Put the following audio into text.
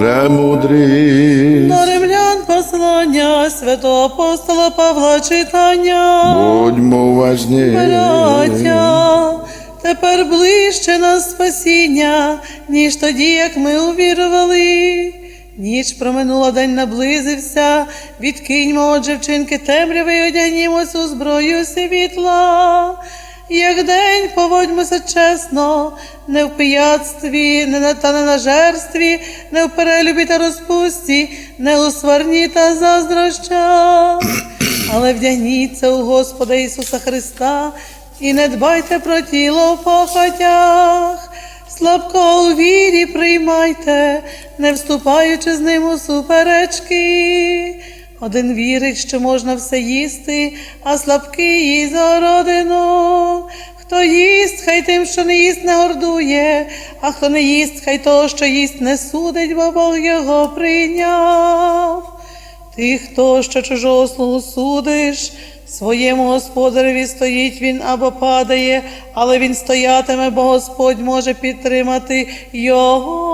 премудрість. До римлян послання святого апостола Павла читання. Будьмо уважні. Браття, тепер ближче нас спасіння, ніж тоді, як ми увірували. Ніч проминула, день наблизився, відкиньмо, отже, вчинки темряви і одягнімося у зброю світла. Як день поводьмося чесно, не в пияцтві, не на та не на жерстві, не в перелюбі та розпусті, не у сварні та заздрощах. Але вдягніться у Господа Ісуса Христа і не дбайте про тіло в похотях. Слабко у вірі приймайте, не вступаючи з ним у суперечки. Один вірить, що можна все їсти, а слабкий їсть за родину. Хто їсть, хай тим, що не їсть, не гордує, а хто не їсть, хай того, що їсть, не судить, бо Бог його прийняв. Ти, хто що чужого слугу судиш, своєму господареві стоїть він або падає, але він стоятиме, бо Господь може підтримати його.